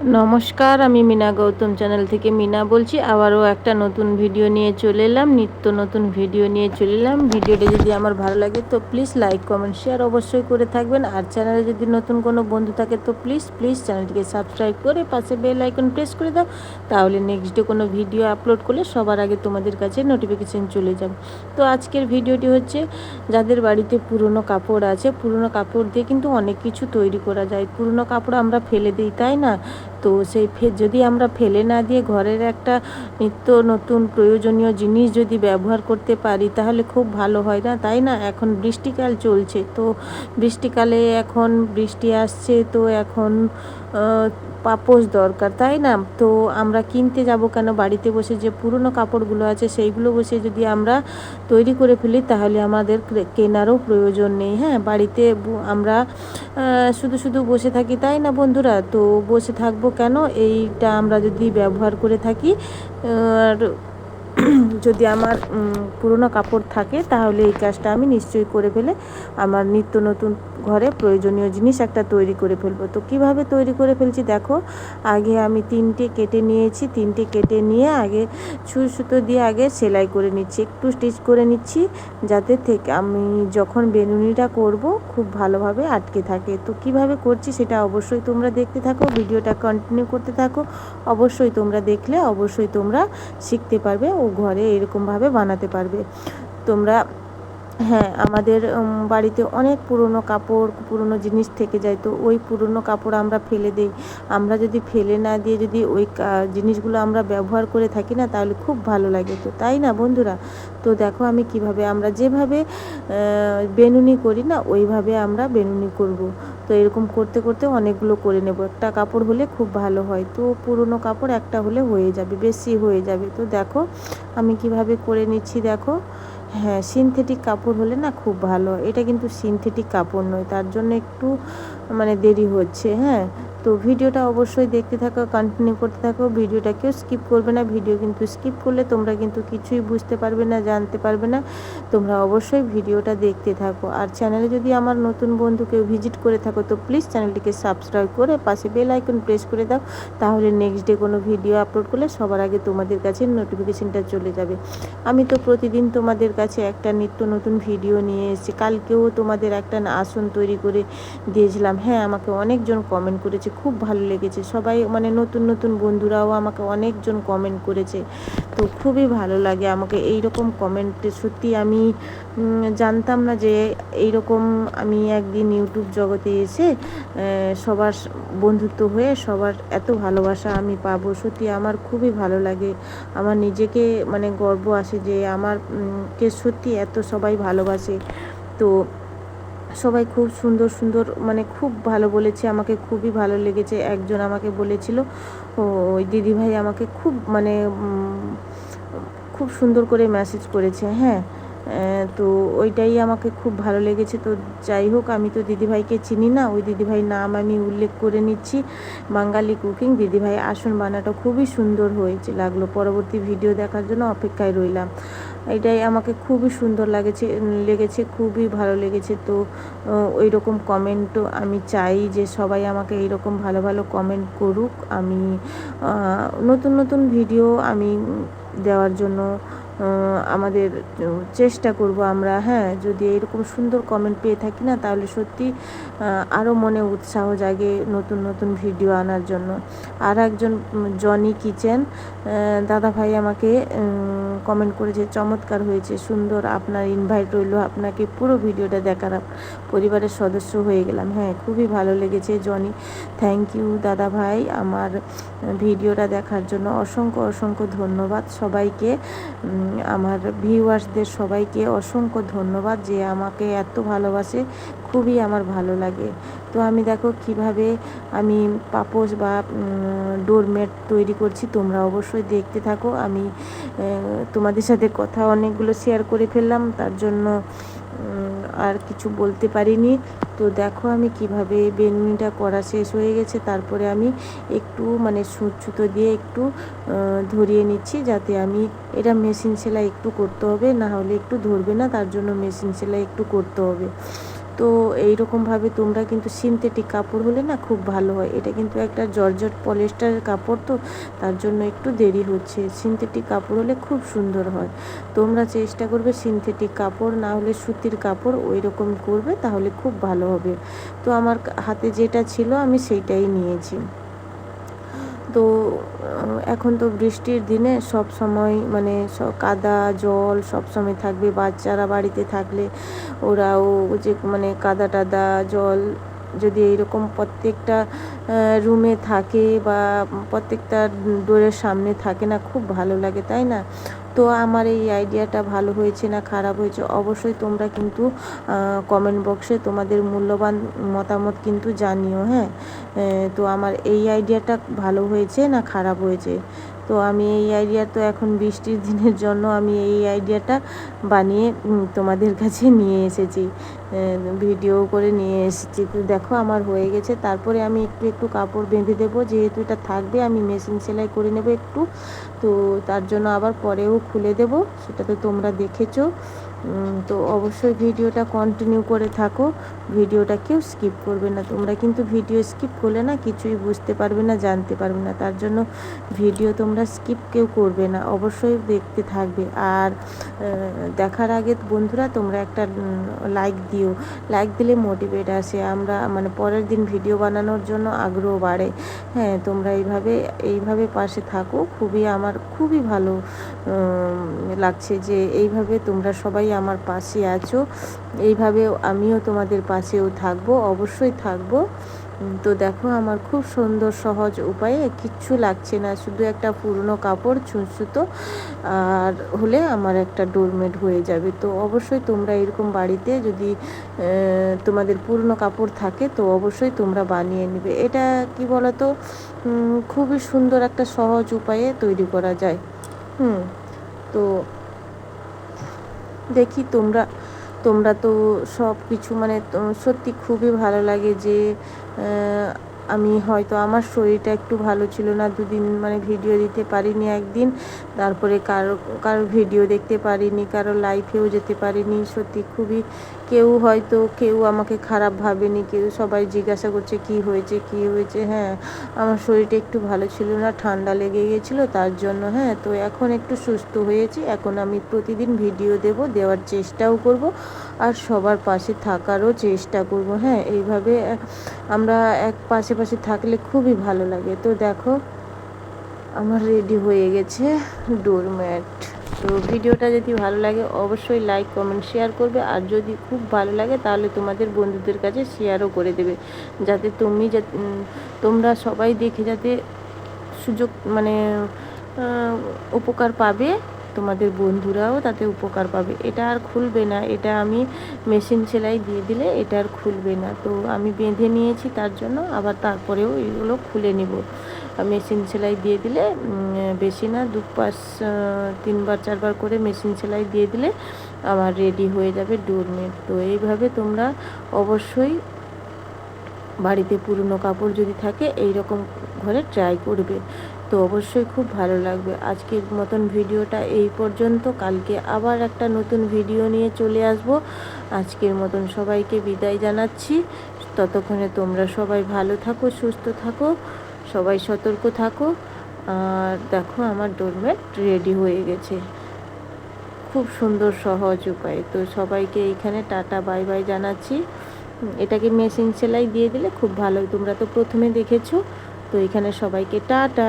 নমস্কার, আমি মিনা গৌতম চ্যানেল থেকে মিনা বলছি। আবারও একটা নতুন ভিডিও নিয়ে চলে এলাম, নিত্য নতুন ভিডিও নিয়ে চলে এলাম। ভিডিওটা যদি আমার ভালো লাগে তো প্লিজ লাইক কমেন্ট শেয়ার অবশ্যই করে থাকবেন। আর চ্যানেলে যদি নতুন কোনো বন্ধু থাকে তো প্লিজ প্লিজ চ্যানেলটিকে সাবস্ক্রাইব করে পাশে বেল আইকন প্রেস করে দাও। তাহলে নেক্সট ডে কোনো ভিডিও আপলোড করলে সবার আগে তোমাদের কাছে নোটিফিকেশান চলে যাবে। তো আজকের ভিডিওটি হচ্ছে যাদের বাড়িতে পুরনো কাপড় আছে, পুরনো কাপড় দিয়ে কিন্তু অনেক কিছু তৈরি করা যায়। পুরনো কাপড় আমরা ফেলে দিই, তাই না? তো সেই যদি আমরা ফেলে না দিয়ে ঘরের একটা নিত্য নতুন প্রয়োজনীয় জিনিস যদি ব্যবহার করতে পারি, তাহলে খুব ভালো হয় না? তাই না? এখন বৃষ্টিকাল চলছে, তো বৃষ্টিকালে এখন বৃষ্টি আসছে, তো এখন পাপোশ দরকার, তাই না? তো আমরা কিনতে যাব কেন? বাড়িতে বসে যে পুরনো কাপড়গুলো আছে সেইগুলো বসে যদি আমরা তৈরি করে ফেলি, তাহলে আমাদের কেনারও প্রয়োজন নেই হ্যাঁ? বাড়িতে আমরা শুধু শুধু বসে থাকি, তাই না বন্ধুরা? তো বসে থাকব কেন? এইটা আমরা যদি ব্যবহার করে থাকি, আর যদি আমার পুরনো কাপড় থাকে, তাহলে এই কাজটা আমি নিশ্চয়ই করে ফেলে আমার নিত্য নতুন ঘরে প্রয়োজনীয় জিনিস একটা তৈরি করে ফেলব। তো কীভাবে তৈরি করে ফেলছি দেখো, আগে আমি তিনটে কেটে নিয়েছি, তিনটে কেটে নিয়ে আগে ছুঁচ সুতো দিয়ে আগে সেলাই করে নিচ্ছি, একটু স্টিচ করে নিচ্ছি, যাতে থেকে আমি যখন বেনুনিটা করব খুব ভালোভাবে আটকে থাকে। তো কীভাবে করছি সেটা অবশ্যই তোমরা দেখতে থাকো, ভিডিওটা কন্টিনিউ করতে থাকো, অবশ্যই তোমরা দেখলে অবশ্যই তোমরা শিখতে পারবে। ঘরে এরকমভাবে বানাতে পারবে। তোমরা হ্যাঁ আমাদের বাড়িতে অনেক পুরনো কাপড়, পুরনো জিনিস থেকে যায়। তো ওই পুরনো কাপড় আমরা ফেলে দিই। আমরা যদি ফেলে না দিয়ে যদি ওই জিনিসগুলো আমরা ব্যবহার করে থাকি না, তাহলে খুব ভালো লাগে। তো তাই না বন্ধুরা? তো দেখো আমি কীভাবে, আমরা যেভাবে বেনুনি করি না, ওইভাবে আমরা বেনুনি করব। তো এরকম করতে করতে অনেকগুলো করে নেব। একটা কাপড় হলে খুব ভালো হয়। তো পুরনো কাপড় একটা হলে হয়ে যাবে, বেশি হয়ে যাবে। তো দেখো, আমি কীভাবে করে নিচ্ছি দেখো। হ্যাঁ সিনথেটিক কাপড় হলে না খুব ভালো এটা কিন্তু সিনথেটিক কাপড় নয়, তার জন্য একটু মানে দেরি হচ্ছে হ্যাঁ। তো ভিডিওটা অবশ্যই দেখতে থাকো কন্টিনিউ করতে থাকো। ভিডিওটা কেউ স্কিপ করবে না, ভিডিও কিন্তু স্কিপ করলে তোমরা কিন্তু কিছুই বুঝতে পারবে না, জানতে পারবে না। তোমরা অবশ্যই ভিডিওটা দেখতে থাকো। আর চ্যানেলে যদি আমার নতুন বন্ধু কেউ ভিজিট করে থাকো, তো প্লিজ চ্যানেলটিকে সাবস্ক্রাইব করে পাশে বেল আইকন প্রেস করে দাও। তাহলে নেক্সট ডে কোনো ভিডিও আপলোড করলে সবার আগে তোমাদের কাছে নোটিফিকেশানটা চলে যাবে। আমি তো প্রতিদিন তোমাদের কাছে একটা নিত্য নতুন ভিডিও নিয়ে এসেছি। কালকেও তোমাদের একটা আসন তৈরি করে দিয়েছিলাম। হ্যাঁ আমাকে অনেকজন কমেন্ট করেছে। খুব ভালো লেগেছে। সবাই মানে নতুন নতুন বন্ধুরাও আমাকে অনেকজন কমেন্ট করেছে। তো খুবই ভালো লাগে আমাকে এই রকম কমেন্টে সত্যি আমি জানতাম না যে এই রকম আমি একদিন ইউটিউব জগতে এসে সবার বন্ধুত্ব হয়ে সবার এত ভালোবাসা আমি পাবো। সত্যি আমার খুবই ভালো লাগে। আমার নিজেকে মানে গর্ব আসে যে আমার কে সত্যি এত সবাই ভালোবাসে। তো সবাই খুব সুন্দর সুন্দর মানে খুব ভালো বলেছে, আমাকে খুবই ভালো লেগেছে। একজন আমাকে বলেছিল ওই দিদিভাই আমাকে খুব মানে খুব সুন্দর করে মেসেজ করেছে হ্যাঁ। তো ওইটাই আমাকে খুব ভালো লেগেছে। তো যাই হোক, আমি তো দিদিভাইকে চিনি না, ওই দিদিভাই নাম আমি উল্লেখ করে নিচ্ছি। বাঙালি কুকিং, দিদিভাই আসন বানাটা খুবই সুন্দর হয়েছে, লাগল। পরবর্তী ভিডিও দেখার জন্য অপেক্ষায় রইলাম। এটাই আমাকে খুবই সুন্দর লাগেছে, লেগেছে, খুবই ভালো লেগেছে। তো ওই রকম কমেন্টও আমি চাই যে সবাই আমাকে এইরকম ভালো ভালো কমেন্ট করুক। আমি নতুন নতুন ভিডিও আমি দেওয়ার জন্য আমাদের চেষ্টা করব আমরা হ্যাঁ যদি এরকম সুন্দর কমেন্ট পেয়ে থাকি না, তাহলে সত্যি আরও মনে উৎসাহ জাগে নতুন নতুন ভিডিও আনার জন্য। আর একজন জনি কিচেন দাদা ভাই আমাকে কমেন্ট করেছে চমৎকার হয়েছে, সুন্দর আপনার ইনভাইট রইল, আপনাকে পুরো ভিডিওটা দেখার পরিবারের সদস্য হয়ে গেলাম। হ্যাঁ খুবই ভালো লেগেছে জনি থ্যাংক ইউ দাদা ভাই, আমার ভিডিওটা দেখার জন্য অসংখ্য অসংখ্য ধন্যবাদ সবাইকে। আমার ভিউয়ার্সদের সবাইকে অসংখ্য ধন্যবাদ যে আমাকে এত ভালোবাসে, খুবই আমার ভালো লাগে। তো আমি দেখো কীভাবে আমি পাপোশ বা ডোরমেট তৈরি করছি, তোমরা অবশ্যই দেখতে থাকো। আমি তোমাদের সাথে কথা অনেকগুলো শেয়ার করে ফেললাম, তার জন্য আর কিছু বলতে পারিনি। তো দেখো আমি কীভাবে বেনুনিটা করা শেষ হয়ে গেছে। তারপরে আমি একটু মানে সুচুতো দিয়ে একটু ধরিয়ে নিচ্ছি যাতে আমি, এটা মেশিন সেলাই একটু করতে হবে, না হলে একটু ধরবে না, তার জন্য মেশিন সেলাই একটু করতে হবে। তো এইরকমভাবে তোমরা কিন্তু সিনথেটিক কাপড় হলে না খুব ভালো হয়। এটা কিন্তু একটা জর্জট পলিস্টার কাপড় তো, তার জন্য একটু দেরি হচ্ছে। সিনথেটিক কাপড় হলে খুব সুন্দর হয়। তোমরা চেষ্টা করবে সিনথেটিক কাপড়, না হলে সুতির কাপড় ওই রকম করবে, তাহলে খুব ভালো হবে। তো আমার হাতে যেটা ছিল আমি সেইটাই নিয়েছি। তো এখন তো বৃষ্টির দিনে সব সময় মানে কাদা, জল সব সময় থাকবে। বাচ্চারা বাড়িতে থাকলে ওরাও যে মানে কাদা টাদা, জল যদি এইরকম প্রত্যেকটা রুমে থাকে বা প্রত্যেকটা ডোরের সামনে থাকে না, খুব ভালো লাগে, তাই না? তো আমার এই আইডিয়াটা ভালো হয়েছে না খারাপ হয়েছে অবশ্যই তোমরা কিন্তু কমেন্ট বক্সে তোমাদের মূল্যবান মতামত কিন্তু জানিও হ্যাঁ? তো আমার এই আইডিয়াটা ভালো হয়েছে না খারাপ হয়েছে? তো আমি এই আইডিয়া তো এখন বৃষ্টির দিনের জন্য আমি এই আইডিয়াটা বানিয়ে তোমাদের কাছে নিয়ে এসেছি। ভিডিও করে নিয়ে এসেছি। তো দেখো আমার হয়ে গেছে। তারপরে আমি একটু একটু কাপড় বেঁধে দেবো। যেহেতু এটা থাকবে, আমি মেশিন সেলাই করে নেব একটু। তো তার জন্য আবার পরেও খুলে দেব। সেটা তো তোমরা দেখেছ। তো অবশ্যই ভিডিওটা কন্টিনিউ করে থাকো। ভিডিওটা কেউ স্কিপ করবে না। তোমরা কিন্তু ভিডিও স্কিপ করলে না কিছুই বুঝতে পারবে না, জানতে পারবে না। তার জন্য ভিডিও তোমরা স্কিপ কেউ করবে না। অবশ্যই দেখতে থাকবে। আর দেখার আগে বন্ধুরা তোমরা একটা লাইক দিও। লাইক দিলে মোটিভেট আসে। আমরা মানে পরের দিন ভিডিও বানানোর জন্য আগ্রহ বাড়ে। হ্যাঁ তোমরা এইভাবে এইভাবে পাশে থাকো। খুবই আমার, খুবই ভালো লাগছে যে এইভাবে তোমরা সবাই আমার পাশে আছো। এইভাবে আমিও তোমাদের পাশেও থাকব, অবশ্যই থাকব। তো দেখো আমার খুব সুন্দর, সহজ উপায়ে কিচ্ছু লাগছে না, শুধু একটা পুরনো কাপড় ছুঁচুতো আর হলে আমার একটা ডোরমেট হয়ে যাবে। তো অবশ্যই তোমরা এরকম বাড়িতে যদি তোমাদের পুরনো কাপড় থাকে, তো অবশ্যই তোমরা বানিয়ে নেবে। এটা কি বলতো? খুবই সুন্দর একটা সহজ উপায়ে তৈরি করা যায়। হুম, তো দেখি তোমরা তোমরা তো সব কিছু মানে সত্যি খুবই ভালো লাগে যে আমি হয়তো আমার শরীরটা একটু ভালো ছিল না, দুদিন মানে ভিডিও দিতে পারিনি একদিন, তারপরে কারও কারও ভিডিও দেখতে পারিনি, কারও লাইফেও যেতে পারিনি। সত্যি খুবই কেউ হয়তো, কেউ আমাকে খারাপ ভাবেনি, কেউ সবাই জিজ্ঞাসা করছে কি হয়েছে কি হয়েছে হ্যাঁ আমার শরীরটা একটু ভালো ছিল না, ঠান্ডা লেগে গিয়েছিল, তার জন্য হ্যাঁ তো এখন একটু সুস্থ হয়েছি, এখন আমি প্রতিদিন ভিডিও দেব, দেওয়ার চেষ্টাও করব। আর সবার পাশে থাকারও চেষ্টা করব। হ্যাঁ এইভাবে আমরা এক পাশে পাশে থাকলে খুবই ভালো লাগে। তো দেখো, আমার রেডি হয়ে গেছে ডোরম্যাট। তো ভিডিওটা যদি ভালো লাগে, অবশ্যই লাইক, কমেন্ট, শেয়ার করবে। আর যদি খুব ভালো লাগে, তাহলে তোমাদের বন্ধুদের কাছে শেয়ারও করে দেবে। যাতে তুমি তোমরা সবাই দেখে যাতে সুযোগ মানে উপকার পাবে। তোমাদের বন্ধুরাও তাতে উপকার পাবে। এটা আর খুলবে না, এটা আমি মেশিন সেলাই দিয়ে দিলে এটা আর খুলবে না। তো আমি বেঁধে নিয়েছি তার জন্য, আবার তারপরেও এগুলো খুলে নিব। মেশিন সেলাই দিয়ে দিলে বেশি না, দু পাঁচ তিনবার, চারবার করে মেশিন সেলাই দিয়ে দিলে আমার রেডি হয়ে যাবে ডোরমেট। তো এইভাবে তোমরা অবশ্যই বাড়িতে পুরনো কাপড় যদি থাকে এই রকম ঘরে ট্রাই করবে। তো অবশ্যই খুব ভালো লাগবে। আজকের মতন ভিডিওটা এই পর্যন্ত। কালকে আবার একটা নতুন ভিডিও নিয়ে চলে আসব। আজকের মতন সবাইকে বিদায় জানাচ্ছি। ততক্ষণে তোমরা সবাই ভালো থাকো, সুস্থ থাকো, সবাই সতর্ক থাকো। আর দেখো আমার ডোরমেট রেডি হয়ে গেছে। খুব সুন্দর, সহজ উপায়। তো সবাইকে এইখানে টাটা, বাই বাই জানাচ্ছি। এটাকে মেশিন সেলাই দিয়ে দিলে খুব ভালো। তোমরা তো প্রথমে দেখেছ। তো এখানে সবাইকে টাটা।